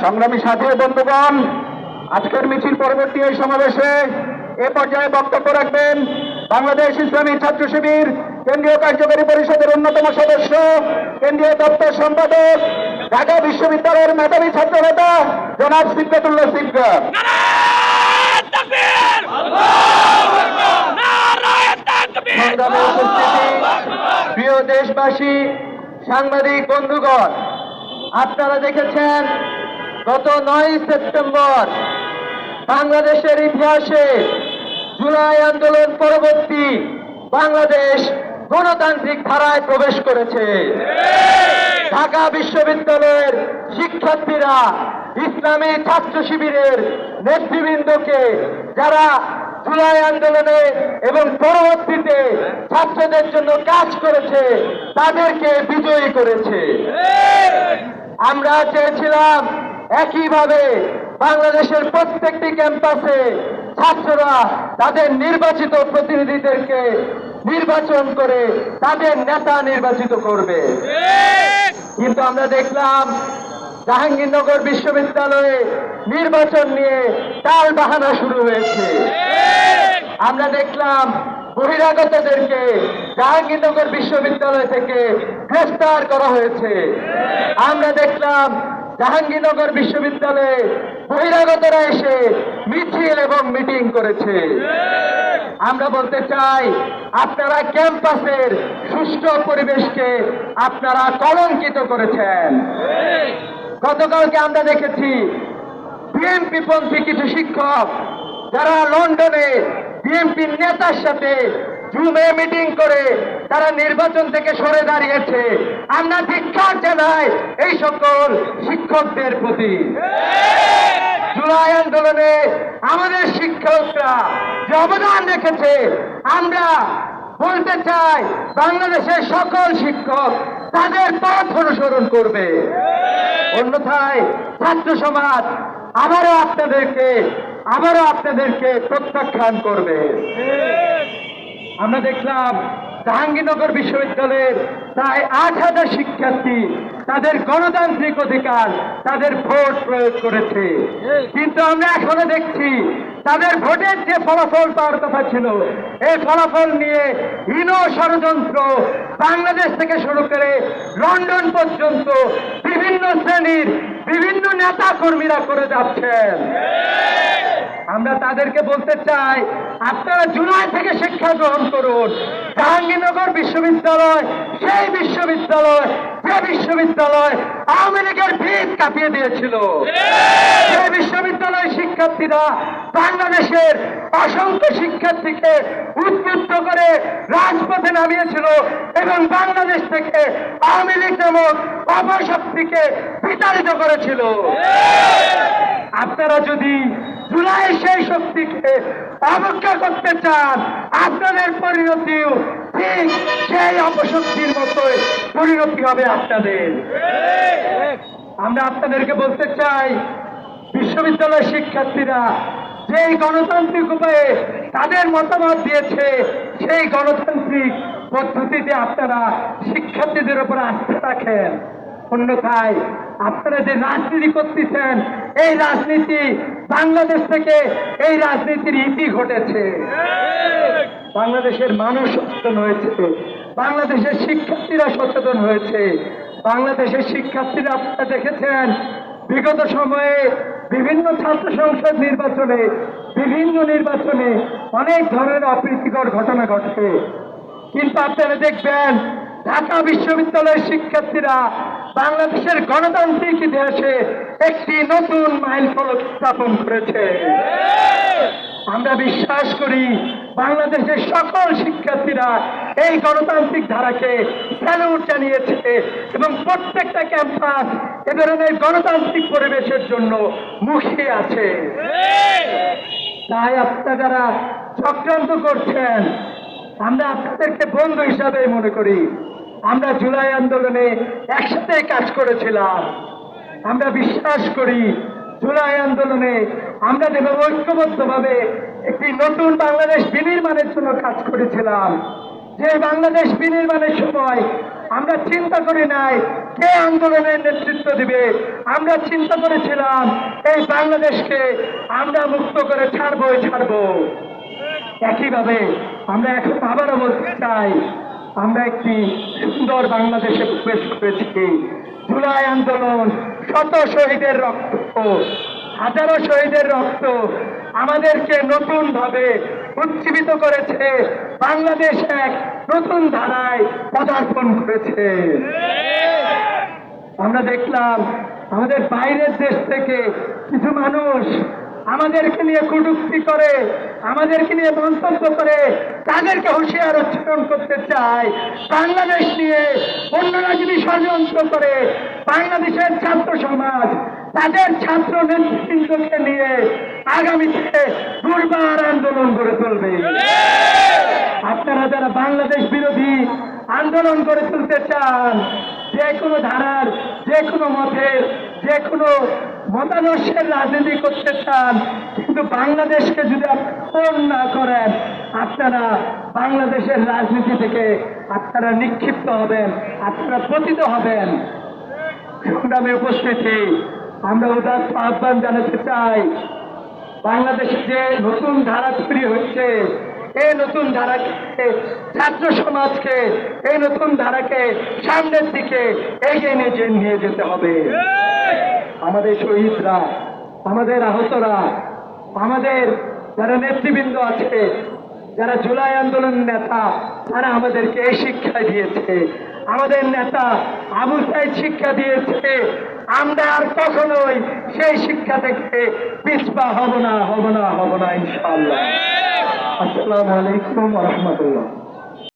সংগ্রামী সাথী বন্ধুগণ আজকের মিছিল পরবর্তী এই সমাবেশে এ পর্যায়ে বক্তব্য রাখবেন বাংলাদেশ ইসলামী ছাত্র শিবির কেন্দ্রীয় কার্যকরী পরিষদের অন্যতম সদস্য কেন্দ্রীয় দপ্তর সম্পাদক ঢাকা বিশ্ববিদ্যালয়ের মেধাবী ছাত্র নেতা জনাব উপস্থিতি প্রিয় দেশবাসী সাংবাদিক বন্ধুগণ আপনারা দেখেছেন গত নয় সেপ্টেম্বর বাংলাদেশের ইতিহাসে জুলাই আন্দোলন পরবর্তী বাংলাদেশ গণতান্ত্রিক ধারায় প্রবেশ করেছে। ঢাকা বিশ্ববিদ্যালয়ের শিক্ষার্থীরা ইসলামী ছাত্র শিবিরের নেতৃবৃন্দকে যারা জুলাই আন্দোলনে এবং পরবর্তীতে ছাত্রদের জন্য কাজ করেছে, তাদেরকে বিজয়ী করেছে। আমরা চেয়েছিলাম একইভাবে বাংলাদেশের প্রত্যেকটি ক্যাম্পাসে ছাত্ররা তাদের নির্বাচিত প্রতিনিধিদেরকে নির্বাচন করে তাদের নেতা নির্বাচিত করবে। কিন্তু আমরা দেখলাম জাহাঙ্গীরনগর বিশ্ববিদ্যালয়ে নির্বাচন নিয়ে টাল বাহানা শুরু হয়েছে। আমরা দেখলাম বহিরাগতদেরকে জাহাঙ্গীরনগর বিশ্ববিদ্যালয় থেকে গ্রেফতার করা হয়েছে। আমরা দেখলাম জাহাঙ্গীরনগর বিশ্ববিদ্যালয়ে বহিরাগতরা এসে মিছিল এবং মিটিং করেছে। আমরা বলতে চাই, আপনারা ক্যাম্পাসের সুষ্ঠু পরিবেশকে আপনারা কলঙ্কিত করেছেন। গতকালকে আমরা দেখেছি, বিএনপি পন্থী কিছু শিক্ষক যারা লন্ডনে বিএনপির নেতার সাথে জুমে মিটিং করে তারা নির্বাচন থেকে সরে দাঁড়িয়েছে। আমরা ধিক্ষার জানাই এই সকল শিক্ষকদের প্রতি। জুলাই আন্দোলনে আমাদের শিক্ষকরা যে অবদান রেখেছে, আমরা বলতে চাই বাংলাদেশের সকল শিক্ষক তাদের পথ অনুসরণ করবে। অন্যথায় ছাত্র সমাজ আবারও আপনাদেরকে আবারও আপনাদেরকে প্রত্যাখ্যান করবে। আমরা দেখলাম জাহাঙ্গীরনগর বিশ্ববিদ্যালয়ের প্রায় আট হাজার শিক্ষার্থী তাদের গণতান্ত্রিক অধিকার, তাদের ভোট প্রয়োগ করেছে। কিন্তু আমরা এখনও দেখছি তাদের ভোটের যে ফলাফল পাওয়ার কথা ছিল এই ফলাফল নিয়ে হীন ষড়যন্ত্র বাংলাদেশ থেকে শুরু করে লন্ডন পর্যন্ত বিভিন্ন শ্রেণির বিভিন্ন নেতা কর্মীরা করে যাচ্ছেন। আমরা তাদেরকে বলতে চাই, আপনারা জুলাই থেকে শিক্ষা গ্রহণ করুন। জাহাঙ্গীরনগর বিশ্ববিদ্যালয়, সেই বিশ্ববিদ্যালয়, যে বিশ্ববিদ্যালয় আওয়ামী লীগের ভিত কাঁপিয়ে দিয়েছিল। সেই বিশ্ববিদ্যালয়ের শিক্ষার্থীরা বাংলাদেশের অসংখ্য শিক্ষার্থীকে উদ্বুদ্ধ করে রাজপথে নামিয়েছিল এবং বাংলাদেশ থেকে আওয়ামী লীগ নামক অপশক্তিকে বিতাড়িত করেছিল। আপনারা যদি জুলাই সেই শক্তিকে অবজ্ঞা করতে চান, আপনাদের পরিণতিও ঠিক সেই অপশক্তির মতোই পরিণতি হবে আপনাদের। আমরা আপনাদেরকে বলতে চাই বিশ্ববিদ্যালয়ের শিক্ষার্থীরা, যেই গণতান্ত্রিক উপায়ে তাদের মতামত দিয়েছে, সেই গণতান্ত্রিক পদ্ধতিতে আপনারা শিক্ষার্থীদের উপর আস্থা রাখেন। অন্যথায় আপনারা যে রাজনীতি করতেছেন, এই রাজনীতি বাংলাদেশ থেকে এই রাজনীতির ইতি ঘটেছে। বাংলাদেশের মানুষ সচেতন হয়েছে বাংলাদেশের শিক্ষার্থীরা সচেতন হয়েছে। বাংলাদেশের শিক্ষার্থীরা আপনারা দেখেছেন, বিগত সময়ে বিভিন্ন ছাত্র সংসদ নির্বাচনে, বিভিন্ন নির্বাচনে অনেক ধরনের অপ্রীতিকর ঘটনা ঘটে। কিন্তু আপনারা দেখবেন ঢাকা বিশ্ববিদ্যালয়ের শিক্ষার্থীরা বাংলাদেশের গণতান্ত্রিক ইতিহাসে একটি নতুন মাইল ফলক স্থাপন করেছে। আমরা বিশ্বাস করি বাংলাদেশের সকল শিক্ষার্থীরা এই গণতান্ত্রিক ধারাকে স্যালুট জানিয়েছে এবং প্রত্যেকটা ক্যাম্পাস এ ধরনের গণতান্ত্রিক পরিবেশের জন্য মুখিয়ে আছে। তাই আপনারা চক্রান্ত করছেন। আমরা আপনাদেরকে বন্ধু হিসাবে মনে করি। আমরা জুলাই আন্দোলনে একসাথে কাজ করেছিলাম। আমরা বিশ্বাস করি, জুলাই আন্দোলনে আমরা যেভাবে ঐক্যবদ্ধভাবে একটি নতুন বাংলাদেশ বিনির্মাণের জন্য কাজ করেছিলাম। যে বাংলাদেশ বিনির্মাণের সময় আমরা চিন্তা করি নাই কে আন্দোলনের নেতৃত্ব দিবে, আমরা চিন্তা করেছিলাম এই বাংলাদেশকে আমরা মুক্ত করে ছাড়বই, ছাড়বো। একইভাবে আমরা এখন আবারও বলতে চাই আমরা একটি সুন্দর বাংলাদেশে প্রবেশ করেছি। জুলাই আন্দোলন, শত শহীদের রক্ত, হাজারো শহীদের রক্ত আমাদেরকে নতুন ভাবে উজ্জীবিত করেছে। বাংলাদেশ এক নতুন ধারায় পদার্পণ করেছে। আমরা দেখলাম আমাদের বাইরের দেশ থেকে কিছু মানুষ আমাদেরকে নিয়ে কটূক্তি করে, আমাদেরকে নিয়ে মন্তব্য করে, তাদেরকে হুঁশিয়ার উচ্চারণ করতে চায়। বাংলাদেশ নিয়ে অন্যরা যদি ষড়যন্ত্র করে, বাংলাদেশের ছাত্র সমাজ, তাদের ছাত্র নেতৃবৃন্দকে নিয়ে আগামীতে দুর্বার আন্দোলন গড়ে তুলবে। আপনারা যারা বাংলাদেশ বিরোধী আন্দোলন করে তুলতে চান, যে কোনো ধারার, যে কোনো মতের, যে কোনো মতাদর্শের রাজনীতি করতে চান, কিন্তু বাংলাদেশকে যদি ফোন না করেন, আপনারা বাংলাদেশের রাজনীতি থেকে আপনারা নিক্ষিপ্ত হবেন, আপনারা পতিত হবেন। সংগ্রামে উপস্থিতি আমরা উদাত্ত আহ্বান জানাতে চাই, বাংলাদেশে যে নতুন ধারা তৈরি হচ্ছে এই নতুন ধারাকে, ছাত্র সমাজকে এই নতুন ধারাকে সামনের দিকে এগিয়ে নিয়ে যেতে হবে। আমাদের শহীদরা, আমাদের আহতরা, আমাদের যারা নেতৃবৃন্দ আছে, যারা জুলাই আন্দোলন নেতা, তারা আমাদেরকে এই শিক্ষা দিয়েছে। আমাদের নেতা আবু সাইদ শিক্ষা দিয়েছে। আমরা আর কখনোই সেই শিক্ষা থেকে পিছপা হব না হব না হব না, ইনশাআল্লাহ। আসসালামু আলাইকুম রহমতুল্লাহ।